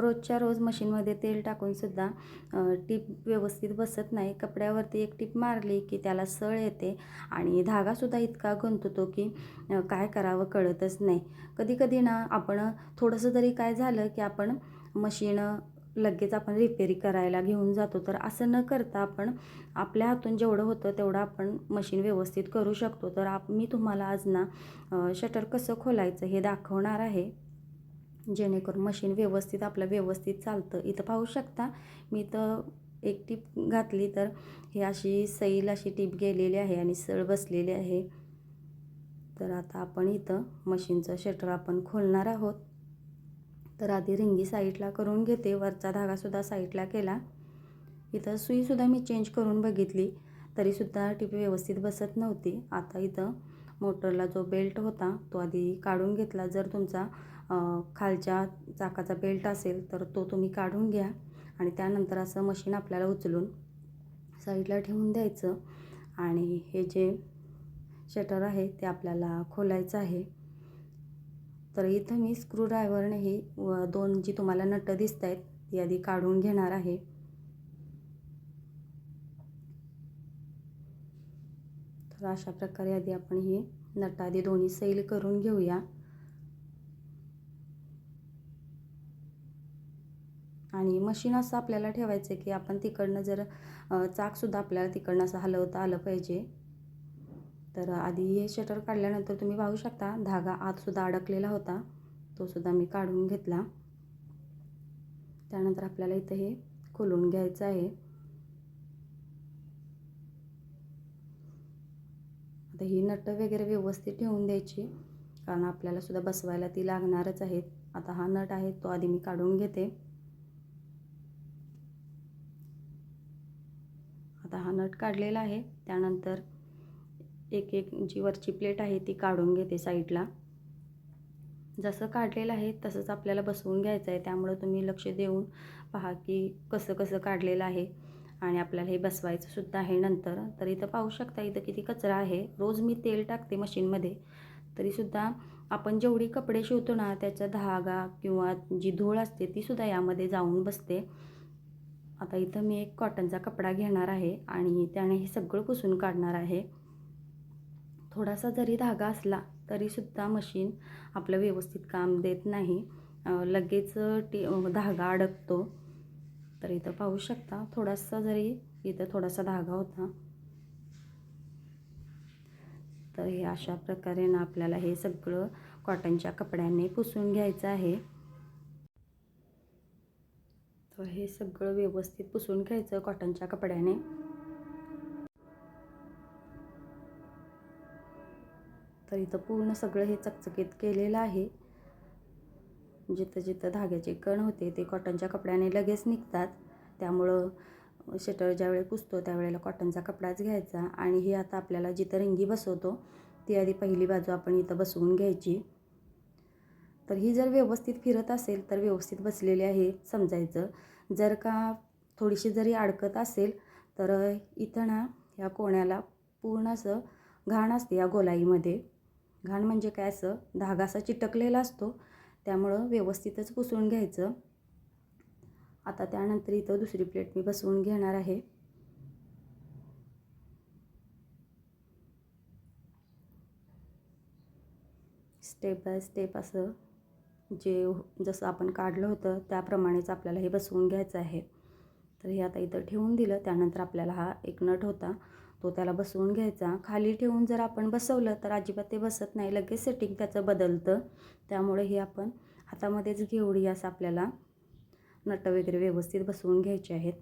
रोजच्या रोज मशीनमध्ये तेल टाकूनसुद्धा टीप व्यवस्थित बसत नाही. कपड्यावरती एक टीप मारली की त्याला सळ येते आणि धागासुद्धा इतका गुंततो की काय करावं कळतच नाही. कधी कधी ना आपण थोडंसं जरी काय झालं की आपण मशीन लगेच आपण रिपेरी करायला घेऊन जातो तर असं न करता आपण आपल्या हातून जेवढं होतं तेवढं आपण मशीन व्यवस्थित करू शकतो. तर आप मी तुम्हाला आज ना शटर कसं खोलायचं हे दाखवणार आहे. जेणेकरून मशीन व्यवस्थित आपलं व्यवस्थित चालतं. इथं पाहू शकता मी तर एक टीप घातली तर ही अशी सैल अशी टीप गेलेली आहे आणि सळ बसलेली आहे. तर आता आपण इथं मशीनचं शटर आपण खोलणार आहोत. तर आधी रिंगी साईडला करून घेते. वरचा धागासुद्धा साईडला केला. इथं सुईसुद्धा मी चेंज करून बघितली. तरीसुद्धा टीप व्यवस्थित बसत नव्हती. आता इथं मोटरला जो बेल्ट होता तो आधी काढून घेतला. जर तुमचा खालच्या चाकाचा बेल्ट असेल तर तो तुम्ही काढून घ्या आणि त्यानंतर असं मशीन आपल्याला उचलून साईडला ठेवून द्यायचं. आणि हे जे शटर आहे ते आपल्याला खोलायचं आहे. तर इथं मी स्क्रूड्रायव्हरने ही व दोन जी तुम्हाला नटं दिसत आहेत ती आधी काढून घेणार आहे. तर अशा प्रकारे आधी आपण हे नट आधी दोन्ही सैल करून घेऊया. आणि मशीन असं आपल्याला ठेवायचं आहे की आपण तिकडनं जर चाकसुद्धा आपल्याला तिकडनं असं हलवता आलं पाहिजे. तर आधी हे शटर काढल्यानंतर तुम्ही पाहू शकता धागा आतसुद्धा अडकलेला होता. तोसुद्धा मी काढून घेतला. त्यानंतर आपल्याला इथं हे खोलून घ्यायचं आहे. आता ही नटं वगैरे व्यवस्थित ठेवून द्यायची. कारण आपल्याला सुद्धा बसवायला ती लागणारच आहेत. आता हा नट आहे तो आधी मी काढून घेते. आता हा नट काढलेला आहे. त्यानंतर एक एक जी वरची प्लेट आहे ती काढून घेते साईडला. जसं काढलेलं आहे तसंच आपल्याला बसवून घ्यायचं आहे. त्यामुळं तुम्ही लक्ष देऊन पहा की कसं कसं काढलेलं आहे. आणि आपल्याला हे बसवायचं सुद्धा आहे नंतर. तर इथं पाहू शकता इथं किती कचरा आहे. रोज मी तेल टाकते मशीनमध्ये. तरीसुद्धा आपण जेवढी कपडे शिवतो ना त्याचा धागा किंवा जी धूळ असते तीसुद्धा यामध्ये जाऊन बसते. आता इथं मी एक कॉटनचा कपडा घेणार आहे आणि त्याने हे सगळं पुसून काढणार आहे. थोडासा जरी धागा असला तरीसुद्धा मशीन आपलं व्यवस्थित काम देत नाही. लगेच टी धागा अडकतो. तर इथं पाहू शकता थोडासा जरी इथं थोडासा धागा होता तर हे अशा प्रकारे ना आपल्याला हे सगळं कॉटनच्या कपड्याने पुसून घ्यायचं आहे. तर हे सगळं व्यवस्थित पुसून घ्यायचं कॉटनच्या कपड्याने. तर इथं पूर्ण सगळं हे चकचकीत केलेलं आहे. जिथं जिथं धाग्याचे कण होते ते कॉटनच्या कपड्याने लगेच निघतात. त्यामुळं शटर ज्यावेळी पुसतो त्यावेळेला कॉटनचा कपडाच घ्यायचा. आणि ही आता आपल्याला जिथं रिंगी बसवतो ती आधी पहिली बाजू आपण इथं बसवून घ्यायची. तर ही जर व्यवस्थित फिरत असेल तर व्यवस्थित बसलेली आहे समजायचं. जर का थोडीशी जरी अडकत असेल तर इथं ना ह्या कोण्याला पूर्ण असं घाण असते या गोलाईमध्ये. घाण म्हणजे काय असं? धागा असा चिटकलेला असतो. त्यामुळं व्यवस्थितच पुसून घ्यायचं. आता त्यानंतर इथं दुसरी प्लेट मी बसवून घेणार आहे. स्टेप बाय स्टेप असं जे जसं आपण काढलं होतं त्याप्रमाणेच आपल्याला हे बसवून घ्यायचं आहे. तर हे आता इथं ठेवून दिलं. त्यानंतर आपल्याला हा एक नट होता. तो त्याला बसवून घ्यायचा. खाली ठेवून जर आपण बसवलं तर अजिबात ते बसत नाही. लगेच सेटिंग त्याचं बदलतं. त्यामुळे हे आपण हातामध्येच घेवडी असं आपल्याला नटं वगैरे व्यवस्थित बसवून घ्यायचे आहेत.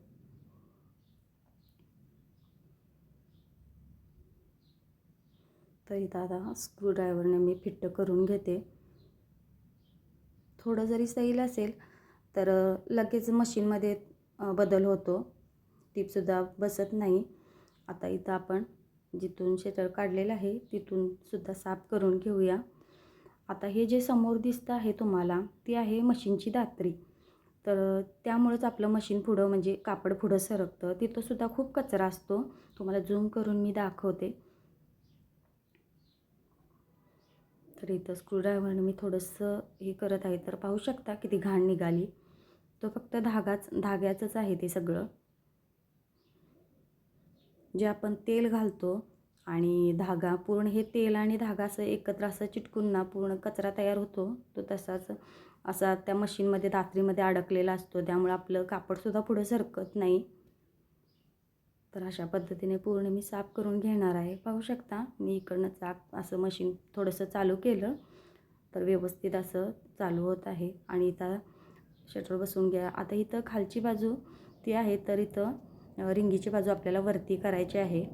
तर इथं आता स्क्रूड्रायव्हरने मी फिट्ट करून घेते. थोडं जरी सैल असेल तर लगेच मशीनमध्ये बदल होतो. टीपसुद्धा बसत नाही. आता इथं आपण जिथून शेटर काढलेलं आहे तिथूनसुद्धा साफ करून घेऊया. आता हे जे समोर दिसतं आहे तुम्हाला ती आहे मशीनची दात्री. तर त्यामुळंच आपलं मशीन पुढं म्हणजे कापड पुढं सरकतं. तिथंसुद्धा खूप कचरा असतो. तुम्हाला झूम करून मी दाखवते. तर इथं स्क्रूड्रायव्हरनं मी थोडंसं हे करत आहे तर पाहू शकता किती घाण निघाली. तो फक्त धागाच धाग्याचंच आहे ते सगळं. जे आपण तेल घालतो आणि धागा पूर्ण हे तेल आणि धागा असं एकत्र असं चिटकून ना पूर्ण कचरा तयार होतो तो तसाच असा त्या मशीनमध्ये दात्रीमध्ये अडकलेला असतो. त्यामुळे आपलं कापडसुद्धा पुढं सरकत नाही. तर अशा पद्धतीने पूर्ण मी साफ करून घेणार आहे. पाहू शकता मी इकडनं चाक असं मशीन थोडंसं चालू केलं. तर व्यवस्थित असं चालू होत आहे. आणि इथं शटर बसवून घ्या. आता इथं खालची बाजू ती आहे तर इथं रिंगीची बाजू आपल्याला वरती करायची आहे.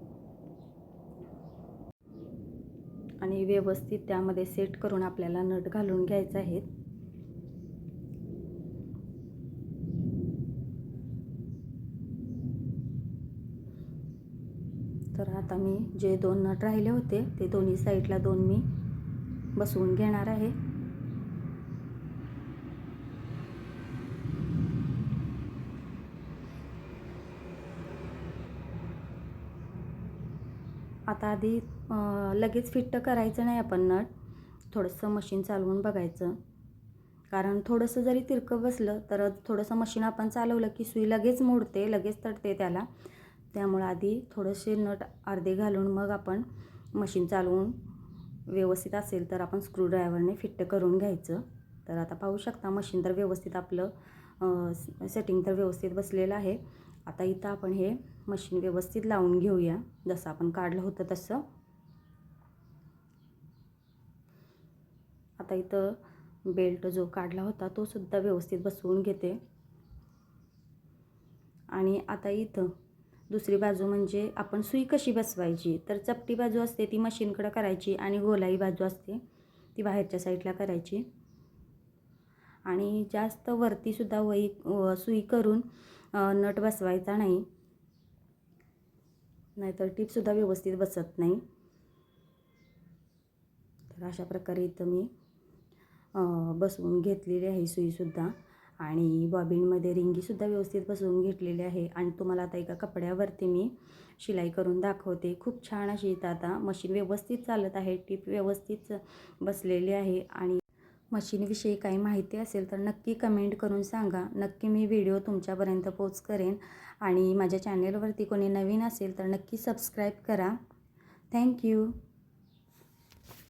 आणि व्यवस्थित त्यामध्ये सेट करून आपल्याला नट घालून घ्यायचं आहेत. तर आता मी जे दोन नट राहिले होते ते दोन्ही साईडला दोन मी बसवून घेणार आहे. आता आधी लगेच फिट्ट करायचं नाही आपण नट. थोडंसं मशीन चालवून बघायचं. कारण थोडंसं जरी तिरकं बसलं तर थोडंसं मशीन आपण चालवलं की सुई लगेच मोडते लगेच तडते त्याला. त्यामुळं आधी थोडेसे नट अर्धे घालून मग आपण मशीन चालवून व्यवस्थित असेल तर आपण स्क्रूड्रायव्हरने फिट्ट करून घ्यायचं. तर आता पाहू शकता मशीन तर व्यवस्थित आपलं सेटिंग तर व्यवस्थित बसलेलं आहे. आता इथं आपण हे मशीन व्यवस्थित लावून घेऊया. जसं आपण काढलं होतं तसं. आता इथं बेल्ट जो काढला होता तो सुद्धा व्यवस्थित बसवून घेते. आणि आता इथं दुसरी बाजू म्हणजे आपण सुई कशी बसवायची? तर चपटी बाजू असते ती मशीनकडं करायची आणि गोलाई बाजू असते ती बाहेरच्या साईडला करायची. आणि जास्त वरतीसुद्धा वही सुई करून नट बसवायचा नाही. नाहीतर टीपसुद्धा व्यवस्थित बसत नाही. तर अशा प्रकारे इथं मी बसवून घेतलेली आहे सुईसुद्धा आणि बॉबिनमध्ये रिंगीसुद्धा व्यवस्थित बसवून घेतलेली आहे. आणि तुम्हाला आता एका कपड्यावरती मी शिलाई करून दाखवते. खूप छान अशी इथं आता मशीन व्यवस्थित चालत आहे. टीप व्यवस्थित बसलेली आहे. आणि मशीनविषयी काही माहिती असेल तर नक्की कमेंट करून सांगा. नक्की मी व्हिडिओ तुमच्यापर्यंत पोच करेन आणि माझ्या चॅनेलवरती कोणी नवीन असेल तर नक्की सबस्क्राईब करा. थँक्यू